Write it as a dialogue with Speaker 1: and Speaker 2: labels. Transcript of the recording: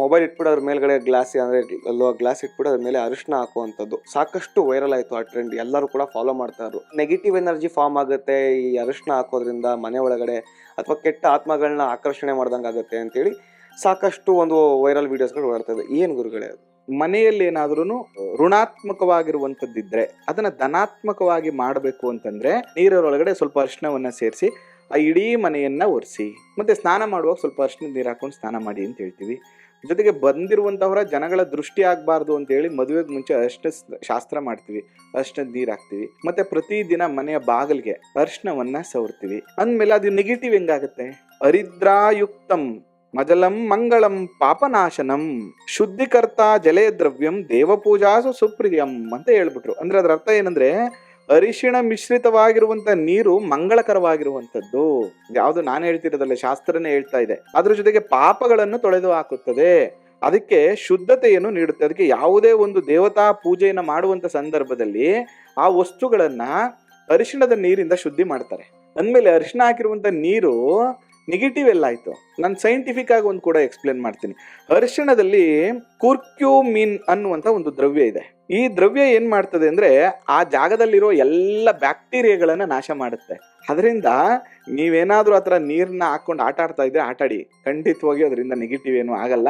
Speaker 1: Mobile ಇಟ್ಬಿಟ್ಟು ಅದ್ರ ಮೇಲ್ಗಡೆ ಗ್ಲಾಸ್ ಅಂದ್ರೆ ಗ್ಲಾಸ್ ಇಟ್ಬಿಟ್ಟು ಅದ್ರ ಮೇಲೆ ಅರಿಶಿನ ಹಾಕುವಂಥದ್ದು. ಸಾಕಷ್ಟು ವೈರಲ್ ಆಯ್ತು ಆ ಟ್ರೆಂಡ್ ಎಲ್ಲರೂ ಕೂಡ ಫಾಲೋ ಮಾಡ್ತಾ ಇದ್ರು ನೆಗೆಟಿವ್ ಎನರ್ಜಿ ಫಾರ್ಮ್ ಆಗುತ್ತೆ. ಈ ಅರಿಶಿನ ಹಾಕೋದ್ರಿಂದ ಮನೆ ಒಳಗಡೆ ಅಥವಾ ಕೆಟ್ಟ ಆತ್ಮಗಳನ್ನ ಆಕರ್ಷಣೆ ಮಾಡ್ದಂಗೆ ಆಗುತ್ತೆ ಅಂತೇಳಿ ಸಾಕಷ್ಟು ಒಂದು ವೈರಲ್ ವೀಡಿಯೋಸ್ಗಳು ಓಡಾಡ್ತದೆ ಏನು ಗುರುಗಳೇ,
Speaker 2: ಮನೆಯಲ್ಲಿ ಏನಾದ್ರೂ ಋಣಾತ್ಮಕವಾಗಿರುವಂತದ್ದಿದ್ರೆ ಅದನ್ನ ಧನಾತ್ಮಕವಾಗಿ ಮಾಡಬೇಕು ಅಂತಂದ್ರೆ ನೀರೊಳಗಡೆ ಸ್ವಲ್ಪ ಅರಿಶಿನವನ್ನ ಸೇರಿಸಿ, ಆ ಇಡೀ ಮನೆಯನ್ನ ಒರೆಸಿ, ಮತ್ತೆ ಸ್ನಾನ ಮಾಡುವಾಗ ಸ್ವಲ್ಪ ಅರಿಶಿನ ನೀರು ಹಾಕೊಂಡು ಸ್ನಾನ ಮಾಡಿ ಅಂತ ಹೇಳ್ತೀವಿ. ಜೊತೆಗೆ ಬಂದಿರುವಂತವರ ಜನಗಳ ದೃಷ್ಟಿ ಆಗಬಾರ್ದು ಅಂತ ಹೇಳಿ ಮದುವೆಗೆ ಮುಂಚೆ ಅಷ್ಟ ಶಾಸ್ತ್ರ ಮಾಡ್ತೀವಿ. ಅಷ್ಟ ನೀರು ಹಾಕ್ತಿವಿ. ಮತ್ತೆ ಪ್ರತಿದಿನ ಮನೆಯ ಬಾಗಿಲಿಗೆ ಅರ್ಶನವನ್ನ ಸವರ್ತೀವಿ. ಅಂದ್ಮೇಲೆ ಅದು ನೆಗೆಟಿವ್ ಹೆಂಗಾಗುತ್ತೆ? ಹರಿದ್ರಾಯುಕ್ತಂ ಮಜಲಂ ಮಂಗಳಂ ಪಾಪನಾಶನಂ ಶುದ್ಧಿಕರ್ತ ಜಲೇ ದ್ರವ್ಯಂ ದೇವಪೂಜಾಸು ಸುಪ್ರಿಯಂ ಅಂತ ಹೇಳ್ಬಿಟ್ರು. ಅಂದ್ರೆ ಅದರ ಅರ್ಥ ಏನಂದ್ರೆ ಅರಿಶಿಣ ಮಿಶ್ರಿತವಾಗಿರುವಂತ ನೀರು ಮಂಗಳಕರವಾಗಿರುವಂತದ್ದು ಯಾವುದು ನಾನು ಹೇಳ್ತಿರೋದಲ್ಲ, ಶಾಸ್ತ್ರನೇ ಹೇಳ್ತಾ ಇದೆ. ಅದ್ರ ಜೊತೆಗೆ ಪಾಪಗಳನ್ನು ತೊಳೆದು ಹಾಕುತ್ತದೆ. ಅದಕ್ಕೆ ಶುದ್ಧತೆಯನ್ನು ನೀಡುತ್ತೆ. ಅದಕ್ಕೆ ಯಾವುದೇ ಒಂದು ದೇವತಾ ಪೂಜೆಯನ್ನು ಮಾಡುವಂತ ಸಂದರ್ಭದಲ್ಲಿ ಆ ವಸ್ತುಗಳನ್ನ ಅರಿಶಿಣದ ನೀರಿಂದ ಶುದ್ಧಿ ಮಾಡ್ತಾರೆ. ಅಂದಮೇಲೆ ಅರಿಶಿಣ ಹಾಕಿರುವಂತ ನೀರು ನೆಗೆಟಿವ್ ಎಲ್ಲ ಆಯ್ತು. ನಾನು ಸೈಂಟಿಫಿಕ್ ಆಗಿ ಒಂದು ಕೂಡ ಎಕ್ಸ್ಪ್ಲೇನ್ ಮಾಡ್ತೀನಿ. ಅರಿಶಿಣದಲ್ಲಿ ಕುರ್ಕ್ಯೂಮಿನ್ ಅನ್ನುವಂತ ಒಂದು ದ್ರವ್ಯ ಇದೆ. ಈ ದ್ರವ್ಯ ಏನ್ ಮಾಡ್ತದೆ ಅಂದ್ರೆ ಆ ಜಾಗದಲ್ಲಿರೋ ಎಲ್ಲ ಬ್ಯಾಕ್ಟೀರಿಯಾಗಳನ್ನ ನಾಶ ಮಾಡುತ್ತೆ. ಅದರಿಂದ ನೀವೇನಾದ್ರೂ ಆ ಥರ ನೀರನ್ನ ಹಾಕೊಂಡು ಆಟ ಆಡ್ತಾ ಇದ್ರೆ ಆಟಾಡಿ. ಖಂಡಿತವಾಗಿ ಅದರಿಂದ ನೆಗೆಟಿವ್ ಏನು ಆಗಲ್ಲ.